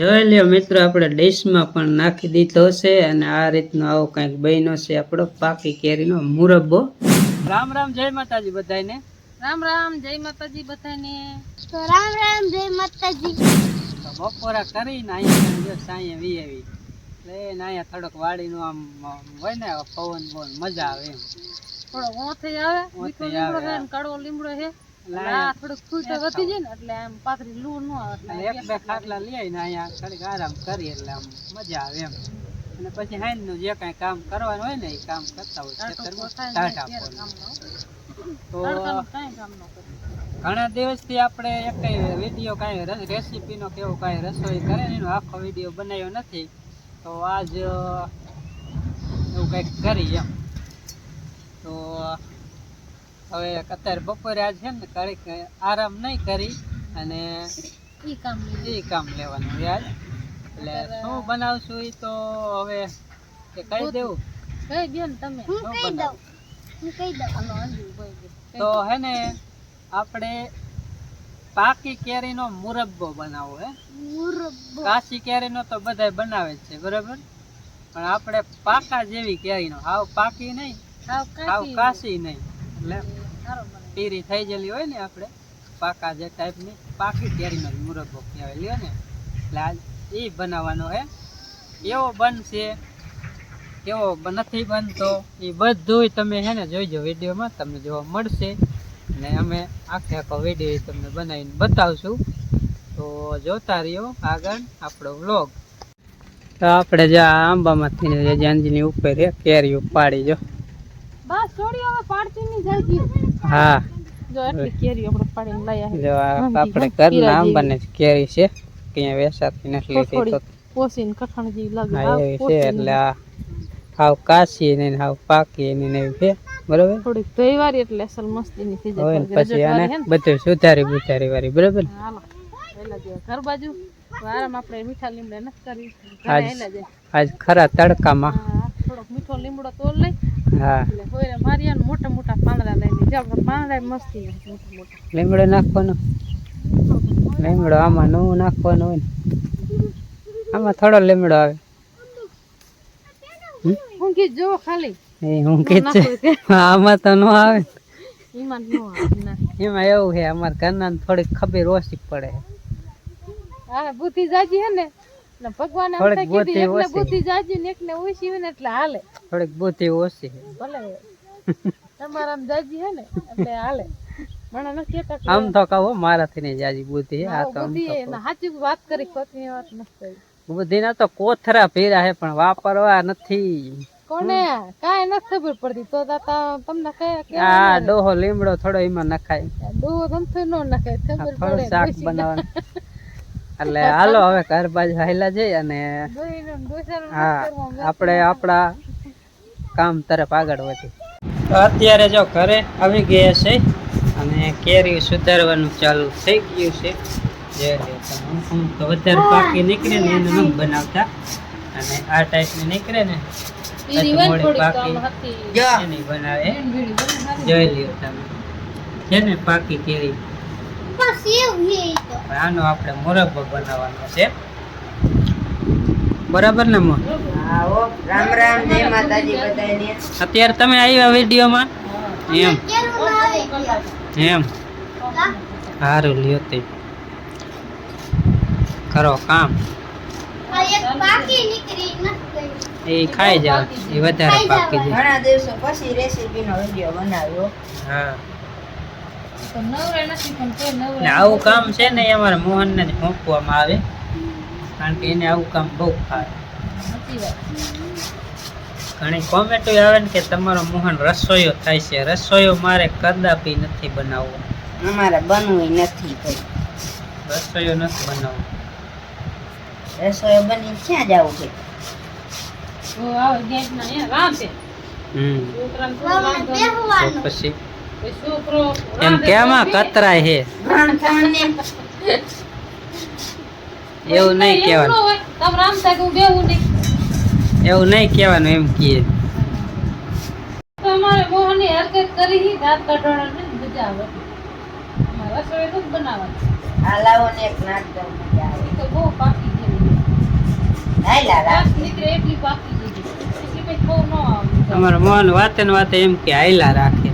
જોઈ લ્યો મિત્રો આપણે ડીશમાં પણ નાખી દીધો છે અને આ રીતનો આવો કંઈક બન્યો છે આપણો પાકી કેરીનો મુરબ્બો. રામ રામ જય માતાજી બધાને રામ રામ જય માતાજી બધાને તો રામ રામ જય માતાજી. બપોરા કરીને અહીંયા જો સાંયે વી આવી. એટલે એને અહીંયા થોડોક વાડીનું આમ હોય ને પવન પવન મજા આવે એમ. થોડો ઓથે આવે. ને કડવો લીમડો છે. આ થોડુંક ફૂટ વધી જાય ને એટલે આમ પાતળી લૂ ન આવે એટલે એટલે એક બે ખાટલા લઈ આવીને અહીંયા ઘડીક આરામ કરીએ એટલે આમ મજા આવે એમ અને પછી હાઈનનું જે કાંઈ કામ કરવાનું હોય ને એ કામ કરતા હોય ખેતરમાં પોસાય ને ટાઢા ત્યારે પોલ. કામ ન આવે. તો તડકાનું કાંઈ કામ ન કરે. ઘણા દિવસથી આપણે એક વીડિયો કાંઈ રેસીપીનો નો કેવો કાંઈ રસોઈ કરે ને એનો આખો વીડિયો બનાવ્યો નથી તો આજ એવું કંઈક કરી એમ તો હવે અત્યારે બપોરે આજ છે ને કડીક આરામ નહીં કરી અને એ કામ. એ કામ લેવાનું યાદ એટલે શું બનાવશું એ તો હવે કે કહી દેવું. કહી દ્યો ને તમે. હું કહી દઉં. હું કહી દઉં. દો. તો હે ને આપણે પાકી કેરીનો મુરબ્બો બનાવવો હે. મુરબ્બો. કાચી કેરીનો તો બધાય બનાવે છે બરાબર? પણ આપણે પાકા જેવી કેરીનો. હાવ પાકી નહીં હાવ કાચી કાચી નહીં. એટલે. પીરી થઈ ગયેલી હોય ને આપણે, પાકા જે ટાઈપની પાકી કેરીનો મુરબ્બો કહેવાય, લ્યો ને. એટલે આજ એ બનાવવાનો હે. એવો બનશે કેવો નથી બનતો, એ બધુંય તમે હે ને જોઈજો વિડીયોમાં, તમને જોવા મળશે. ને અમે આખે આખો વીડિયો તમને બનાવીને બતાવશું. તો જોતા રહ્યો આગળ આપણો વ્લોગ. તો આપણે જે આંબામાંથી જે ઉપર કેરી ઉપાડી જો. બસ છોડી હવે પાડતી નહીં જાય હા. જો એટલી કેરી આપણે પાડીને લઈ આવી જો આપણે ઘર નામ બને કેરી છે ક્યાં વેસાતી નથી લીધી તો પોસીને કઠણ જેવી લાગે. હા છે. એટલે આ હાવ કાચી ને હાવ પાકી ને ને છે બરોબર? થોડીક તહેવારી એટલે અસલ મસ્તી ની થઈ જાય. ને પછી આને ને. બધું સુધારી બુધારી વાળી બરોબર? હાલો. પહેલા જે ઘર બાજુ આરામ આપણે મીઠા લીમડા નથી કરી આજ આજ ખરા તડકામાં. થોડોક મીઠો લીમડો તોલ લઈ હા. હોય મારી મોટા મોટા પાંદડા લઈ લીધા પાંદડા મસ્તી મોટા મોટા. લીમડો નાખવાનો. લીમડો આમાં નવું નાખવાનું હોય ને. આમાં થોડો લીમડો આવે. હું કીધું જો ખાલી. એ હું છે. આમાં તો ન આવે. ઈમાન નો આવે ના. એમાં એવું છે અમારા ઘરના થોડીક ખબર ઓછી પડે હા બુદ્ધિ જાજી હે ને? ભગવાન કીધી બુદ્ધિ એકને ને બુદ્ધિ જાજી ને એકને ઓછી હોય ને એટલે હાલે. થોડીક બુદ્ધિ ઓછી છે. ભલે. તમારા આમ જાજી હે ને એટલે હાલે. મને નથી કહેતા આમ તો કહો મારાથી નહીં જાજી બુદ્ધિ આ તો બુદ્ધિ ના સાચી વાત કરી વાત કહું. બુદ્ધિના તો કોથરા પીરા હે પણ વાપરવા નથી. કોને? કાંઈ ન ખબર પડતી. તો તમને કે આ ડોહો લીમડો થોડો એમાં નખાય. ડોહો તમથી નો નખાય ખબર પડે શાક બનાવવાનું. એટલે હાલો હવે ઘર બાજુ હાલ્યા જઈ અને ને હા આપણે આપણા કામ તરફ આગળ વધી. તો અત્યારે જો ઘરે આવી ગયા છે અને કેરી સુધારવાનું ચાલુ થઈ ગયું છે. જે અમુક તો વધારે પાકી નીકળે ને એને નથી બનાવતા. અને આ ટાઈપની નીકળે ને ને મોડી પાકી એની બનાવે. જોઈ લ્યો તમે. છે ને પાકી કેરી. આનો આપણે મોરબ્બો બનાવવાનો છે. બરાબર ને માં? રામ રામ જય માતાજી બધાને અત્યારે તમે આવ્યા વિડીયોમાં? એમ. એમ. સારું લ્યો તે. કરો કામ. આ એક પાકી નીકળી નથી ગઈ એ ખાઈ જાવ એ વધારે પાકી જાય. ઘણા દિવસો પછી રેસીપી નો વીડિયો બનાવ્યો. હા. આવું કામ છે ને અમારા મોહનને જ મોકવામાં આવે. કારણ કે એને આવું કામ બહુ ફાવે. ઘણી કોમેન્ટો આવે ને કે તમારો મોહન રસોઈયો થાય છે. રસોઈયો મારે કદાપી નથી બનાવવો. અમારે બનવું નથી કઈ રસોઈયો નથી બનાવવો. રસોઈ બની ક્યાં જવું છે આવે રામ હમ. પછી એમ કેમાં કતરાય છે ત્રણ ત્રણ ને એવું નહીં કહેવાનું. તમે રાંધતા કે હું બેહું નહીં. એવું નહીં કહેવાનું એમ કીએ તમારે મોહની હરકત કરી હી દાંત કાઢવાના ને મજા આવે. અમારે રસોઈ તો બનાવવાનું બનાવવાની. આ લાવો ને એક નાક દઉં તો બહુ પાકી ગઈ નહીં રાખ દાંત નીકળે એટલી પાકી ગઈ એટલી કઈ બહુ ન આવે. અમારા મોહન વાતે ને વાતે એમ કે આયલા રાખે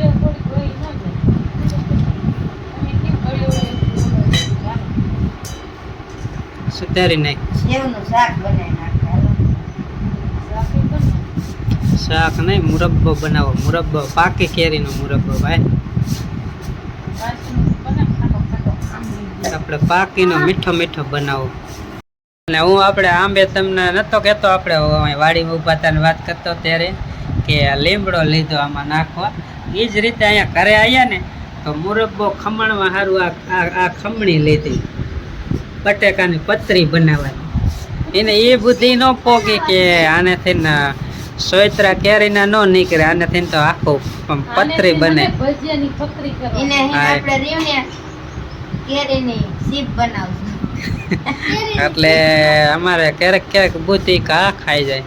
એવું થોડીક હોય ન જાય અમે કેમ ગળ્યો હોય એવું ચાલે. સુધારી નાખ સેવનું શાક નહીં નાખે. શાક નહીં મુરબ્બો બનાવો. મુરબ્બો પાકી કેરીનો મુરબ્બો ભાઈ. આપણે પાકીનો મીઠો મીઠો બનાવો. અને હું આપણે આંબે તમને નતો કહેતો આપણે વાડીમાં ઊભા હતા વાત કરતો ત્યારે કે આ લીમડો લીધો આમાં નાખવા એ જ રીતે અહીંયા ઘરે આવ્યા ને તો મુરબ્બો ખમણમાં સારું આ ખમણી લીધી. બટેકાની પતરી બનાવવાની. એને એ બુદ્ધિ ન પોગી કે આને થઈને સોયત્રા કેરીના ન નીકળે આનેથી તો આખું પતરી બને. આને ભજીયાની પતરી કરો એને હે હા. આપણે રીવને કેરીની સીપ બનાવશું. એટલે અમારે ક્યારેક ક્યારેક બુદ્ધિ કા ખાઈ જાય.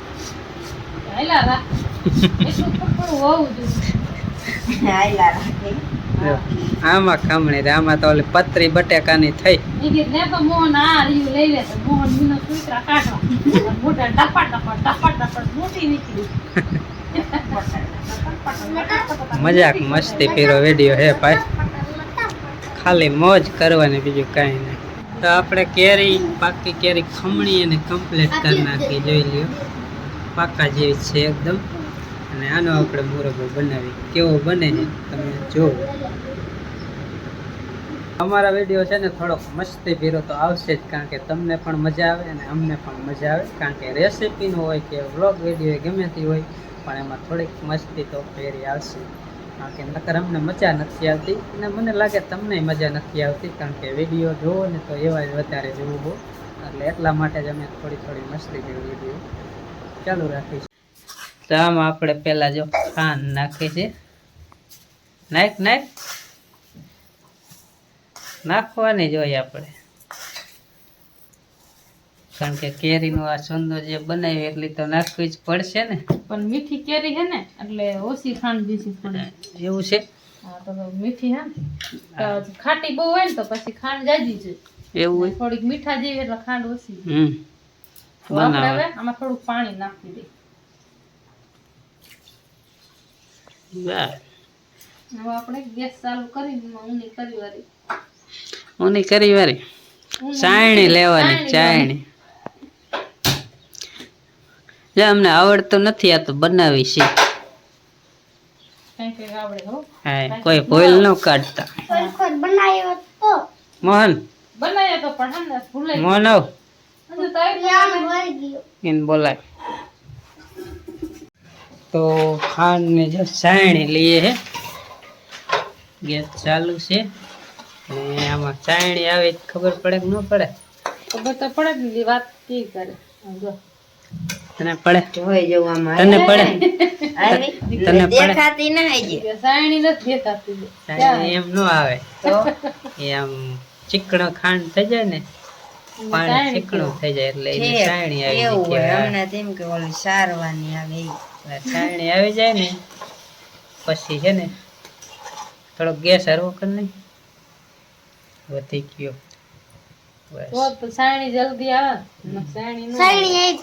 હાયલા રાખ. આમાં ખમણી રે આમાં તો ઓલી પતરી બટેકાની થઈ. ઈ કે ને નીકળી. મજાક મસ્તી પીરો વીડિયો હે ભાઈ. ખાલી મોજ કરવાની બીજું કાંઈ નહીં. તો આપણે કેરી પાકી કેરી ખમણી અને કમ્પ્લીટ કરી નાખી જોઈ લ્યો. પાકા જેવી છે એકદમ. અને આનો આપણે મુરબ્બો બનાવી કેવો બને છે તમે જુઓ. અમારા વીડિયો છે ને થોડોક મસ્તી ભીરો તો આવશે જ, કારણ કે તમને પણ મજા આવે અને અમને પણ મજા આવે. કારણ કે રેસીપીનો હોય કે વ્લોગ વીડિયો ગમે તે હોય, પણ એમાં થોડીક મસ્તી તો ફેરી આવશે. કારણ કે નકર અમને મજા નથી આવતી અને મને લાગે તમને મજા નથી આવતી, કારણ કે વીડિયો જોવો ને તો એવા જ વધારે જોવું એટલે એટલા માટે જ અમે થોડી થોડી મસ્તી ભીરો વીડિયો ચાલુ રાખીશું. તો આમાં આપણે પહેલાં જો ખાંડ નાખી છે. નાખ નાખ. નાખવાની જોઈએ આપણે. કારણ કે કેરીનું આ સુંદર જે બનાવ્યો એટલી તો નાખવી જ પડશે ને. પણ મીઠી કેરી છે ને એટલે ઓછી ખાંડ બીજી થોડી. એવું છે? તો મીઠી હે. ખાટી બહુ હોય ને તો પછી ખાંડ જાજી છે. એવું હોય? થોડીક મીઠા જેવી એટલે ખાંડ ઓછી. હમ. આપણે આમાં થોડુંક પાણી નાખી દઈએ વાહ. હવે આપણે ગેસ ચાલુ કરી ઊની કરી વાળી. ઊની કરી વારી ઊની ચાયણી લેવાની ચાયણી જો અમને આવડતું નથી આ તો બનાવી છે. કંઈક કંઈક આવડે હો. હા કોઈ ભૂલ ન કાઢતા. ખરેખર બનાવ્યો તો મોહન મોહન આવ. બોલાય તો ખાંડને જો ચાયણી લઈએ હે. ગેસ ચાલુ છે. અને આમાં ચાયણી આવે ખબર પડે કે ન પડે? ખબર તો પડે બીજી વાત કી કરે. તને પડે? જોઈ જવું આમાં. તને પડે? તને દેખાતી ના આવી સાયણી નથી દેખાતી. એમ ન આવે. તો? એ ચીકણો ખાંડ થઈ જાય ને પાણી ચીકણું થઈ જાય એટલે એની છે. આવી એવું હોય જાય હમણાં તેમ કે ઓલી સારવાની આવે ઈ. આવી જાય ને પછી છે ને થોડોક ગેસ હરવો કર નહીં વધી ગયો. બસ. તો તો જલ્દી આવે સાણી સાયણી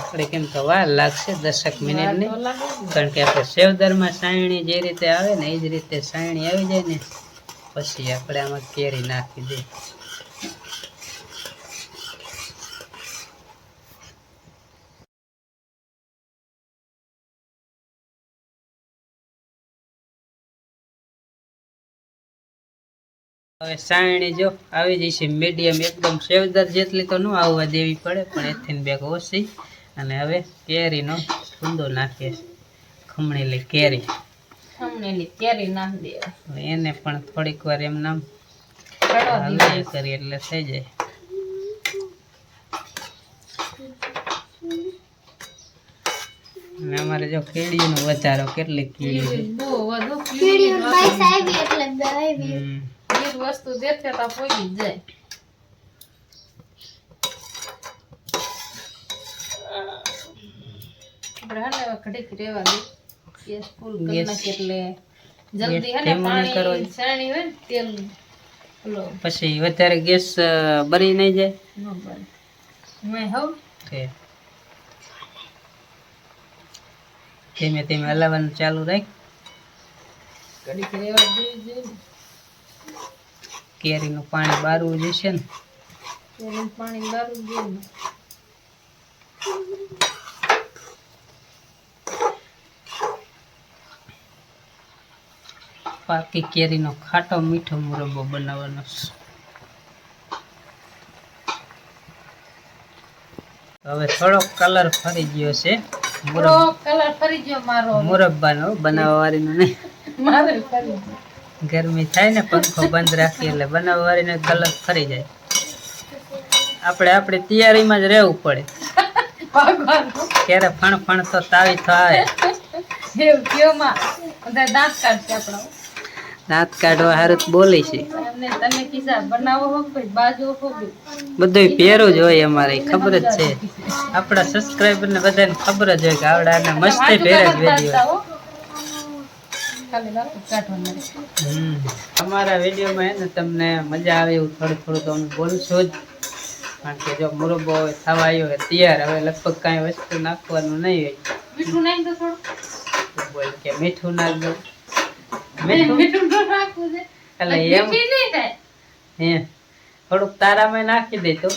થોડીક એમ તો વાર લાગશે દસક મિનિટની. કારણ કે આપણે સેવદરમાં સાયણી જે રીતે આવે ને એ જ રીતે સાયણી આવી જાય ને પછી આપણે આમાં કેરી નાખી દઈએ. હવે સાયણી જો આવી જશે. મીડિયમ એકદમ સેવદર જેટલી તો ન આવવા દેવી પડે પણ એથી બેગ ઓછી. અને હવે કેરીનો છૂંદો નાખીએ ખમણેલી કેરી. ખમણેલી કેરી નાખી દે. એને પણ થોડીક વાર એમ નામ હલાવી કરી એટલે થઈ જાય. અને અમારે જો કીડીનો વધારો કેટલી કેળી બહુ વધુ કેળી એટલે. એક વસ્તુ દેખે તો પોગી જાય. આપણે હે ને ઘડીક રહેવા દે. ગેસ ફૂલ કરી નાખી એટલે જલ્દી હે ને ધીમો નહીં કરવો. પાણી છાણી હોય ને તેલ ઓલો. પછી વધારે ગેસ બરી નહીં જાય? ન બને. મેં હવ કે ધીમે ધીમે હલાવવાનું ચાલુ રાખ. ઘડીક રેવા દેવી કેરીનું પાણી બારવું જશે ને? પાણી બારવું જોઈએ. પાકી કેરીનો ખાટો મીઠો મુરબ્બો બનાવવાનો છે. હવે થોડોક કલર ફરી ગયો છે. કલર ફરી ગયો મારો. મુરબ્બાનો બનાવવા વાળીનો નહીં. મારે ગરમી થાય ને પંખો બંધ રાખીએ એટલે બનાવવા વાળીનો કલર ફરી જાય. આપણે આપણી તૈયારીમાં જ રહેવું પડે. ક્યારે ફણ ફણ તો તાવી બધા દાંત કાઢશે આપણા દાંત કાઢવા હારું બોલે છે. બધું પહેરું જ હોય અમારે ખબર જ છે. આપણા સબસ્ક્રાઈબર ને બધાને ખબર જ હોય કે આવડા આને મસ્તી પહેરે જ વેડી. અમારા વિડીયોમાં હે ને તમને મજા આવે એવું થોડું થોડું તો અમે બોલશું જ. કારણ કે જો મુરબ્બો હવે થવા આવ્યો હોય તૈયાર. હવે લગભગ કાંઈ વસ્તુ નાખવાનું નહીં હોય. મીઠું નાખી દો થોડું બોલ કે મીઠું નાખી દો એટલે એમ. હે. થોડુંક તારામાં નાખી દે તો.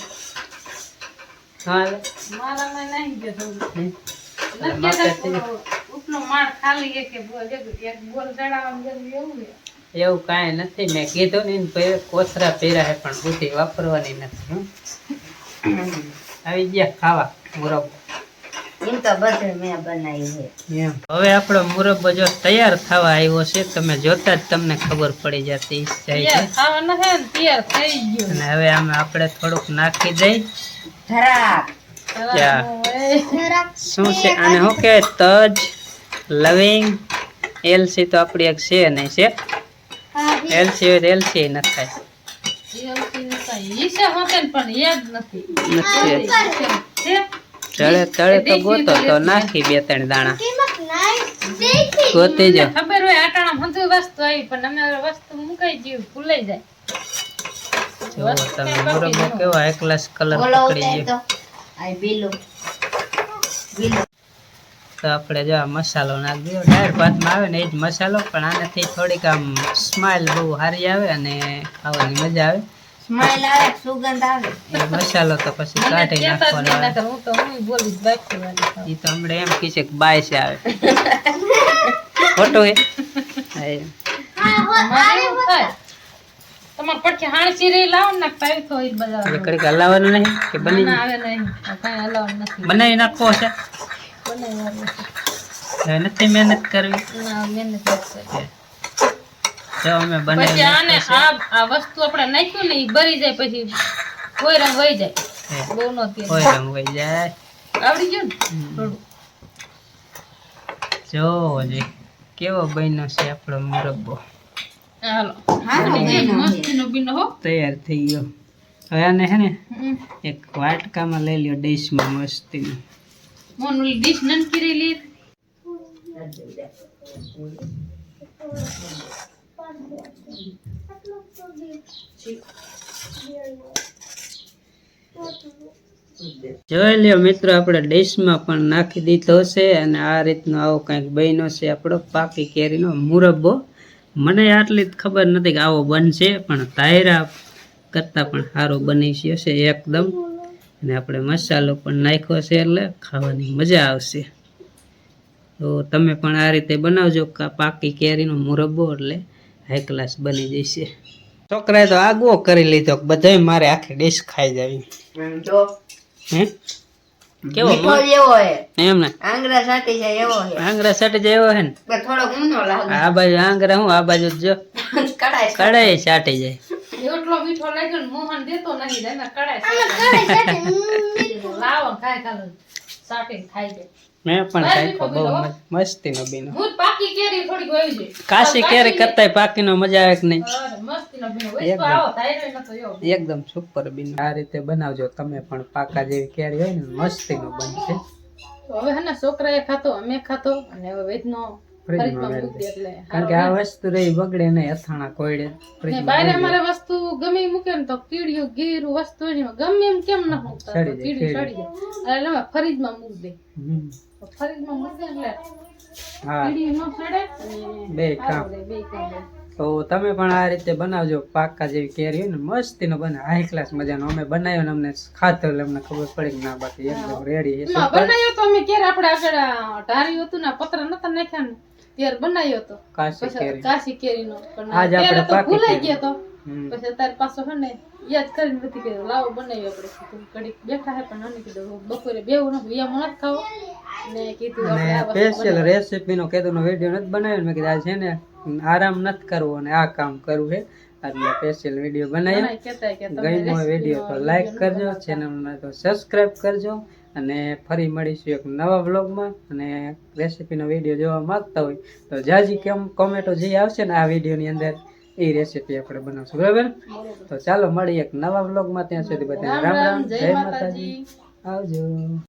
મારામાં નાખી થોડું એવું કાંઈ નથી. મેં કીધું ને કોથરા પહેર્યા હે પણ બુદ્ધિ વાપરવાની નથી. આવી ગયા ખાવા મુરબ્બો હવે આપણો મુરબ્બો જો તૈયાર થવા આવ્યો છે તમે જોતા જ તમને ખબર પડી જતી જાય છે. અને હવે આમાં આપણે થોડુંક નાખી દઈ. ધરાક શું છે? આને શું કે તજ લવિંગ એલસી તો આપણી એક છે નહીં છે? એલસી હોય તો એલસી નખાય પણ યાદ નથી. તળે તળે તો ગોતો તો નાખી બે ત્રણ દાણા. કિંમત નાઈ દેખી ગોતી જો. ખબર હોય આટાણા બધું વસ્તુ આવી પણ અમે વસ્તુ મુકાઈ ગયું ભૂલાઈ જાય. જો તમે મુરબ્બો કેવો એકલાસ કલર પકડી ગયો તો આ બીલું. બીલું. તો આપણે જો આ મસાલો નાખી દો દાળ ભાતમાં આવે ને એ જ મસાલો પણ આનાથી થોડીક આમ સ્માઇલ બહુ સારી આવે અને ખાવાની મજા આવે. સ્માઈલ આવે સુગંધ આવે. મસાલો તો પછી કાઢી નાખવાનો હું તો હું બોલીશ એ તો હમણાં એમ કહે છે કે બાય છે આવે. ખોટું હે? તમારે પડખે હાણસી રહી લાવો ને પાવી તો ઈ બધા કડીક હલાવવાનું નહીં કે બની આવે નહીં. આ કાંઈ હલાવવાનું નથી. બનાવી નાખવો છે? બનાવવાનું નથી. હવે નથી મહેનત કરવી? ના મહેનત નથી કરવી. જો અમે પછી બનાવી આને આ આ વસ્તુ આપણે નાખ્યું ને એ બરી જાય પછી કોઈ રંગ વહી જાય. બહુ નો તેલ કોઈ રંગ વહી જાય. આવડી ગયું ને? થોડું. જો જે કેવો બન્યો છે આપણો મુરબ્બો. હાલો. તૈયાર થઈ ગયો. હવે આને હે ને એક વાટકામાં લઈ લ્યો ડીશમાં મસ્તીનું. મોન ઓલી ડીશ નનકી રહી લી જોઈ લ્યો મિત્રો, આપણે ડીશમાં પણ નાખી દીધો છે અને આ રીતનો આવો કંઈક બન્યો છે આપણો પાકી કેરીનો મુરબ્બો. મને આટલી જ ખબર નથી કે આવો બનશે, પણ તાયરા કરતાં પણ સારો બની છે એકદમ. અને આપણે મસાલો પણ નાખ્યો છે એટલે ખાવાની મજા આવશે. તો તમે પણ આ રીતે બનાવજો પાકી કેરીનો મુરબ્બો એટલે. હાઈ ક્લાસ બની જશે છોકરાએ તો આગવો કરી લીધો બધાય મારે આખી ડીશ ખાઈ જાવી કેવો એમ ને સાટી જાય એવો હે. આંગળા સટ જેવો હે ને? પણ ઊંધો લાગે. આ બાજુ આંગરા હું આ બાજુ જો. કડાઈ સાટી. જાય. એટલો મીઠો લાગ્યો મોહન દેતો નહીં એને કડાય કડે કડે લાવો ખાય ખાલો સાટીને ખાઈ જાય મેં પણ ખાઈકો બહુ મસ્તી મસ્ત- મસ્તીનો બીનો હું પાકી કેરી થોડી વાવી જાય કાશી કેરી કરતાય પાકીનો મજા આવે કે નહીં? મસ્તી નો બીનો એકદમ. આવો તાયરો નતો યો એકદમ સુપર બીનો. આ રીતે બનાવજો તમે પણ પાકા જેવી કેરી હોય ને મસ્તીનો બનશે. તો હવે હે ને છોકરાએ ખાતો અમે ખાતો અને હવે વેદનો ફ્રીજમાં ફ્રીજમાં મૂકી એટલે. કારણ કે આ વસ્તુ રહી બગડે નહીં અથાણા કોયડે ફ્રીજમાં બહાર અમારે વસ્તુ ગમે મૂકે ને તો કીડીયું ગીરું વસ્તુ ને ગમે એમ કેમ ન મૂકતા સડી તો જાય, કીડી કીડી. જાય એટલે અમે ફ્રીજમાં મૂકી દે. ફ્રીજમાં મૂકે એટલે હા. કીડી ન સડે બે કામ. બે કામ તો તમે પણ આ રીતે બનાવજો પાકા જેવી કેરી ને મસ્તીનો બને. હાઈ ક્લાસ મજાનો. અમે બનાવ્યો ને અમને ખાતો એટલે અમને ખબર પડી કે ના બાકી એકદમ રેડી બનાવ્યો તો અમે ક્યારે આપણે આગળ ધાર્યું હતું ને પતરા નતા નાખ્યા ને. ત્યારે બનાવ્યો તો કાશી કેરી. કાશી કેરીનો પણ તો ભૂલાઈ ગયો તો. પછી અત્યારે પાછો છે ને યાદ કરીને બધી કીધું લાવો બનાવી આપણે. ઘડીક બેઠા હે પણ નથી કીધું બપોરે બેવું નથી વિયા નથી ખાવો. ને કીધું આપણે આ અને વસ્તુ સ્પેશિયલ રેસીપીનો કેદુનો વીડિયો નથી બનાવ્યો મેં કીધું આ છે ને આરામ નથી કરવો અને આ કામ કરવું છે. એટલે સ્પેશિયલ વીડિયો બનાવ્યો. recipe વીડિયો તો લાઈક કરજો. ચેનલને તો સબસ્ક્રાઇબ કરજો. અને ફરી મળીશું એક નવા બ્લોગમાં અને રેસીપીનો વીડિયો જોવા માગતા હોય તો જાજી કેમ કોમેન્ટો જે આવશે ને આ વિડીયોની અંદર એ રેસીપી આપણે બનાવશું. બરાબર? તો ચાલો મળીએ એક નવા બ્લોગમાં ત્યાં સુધી બધા રામ રામ. જય માતાજી. આવજો.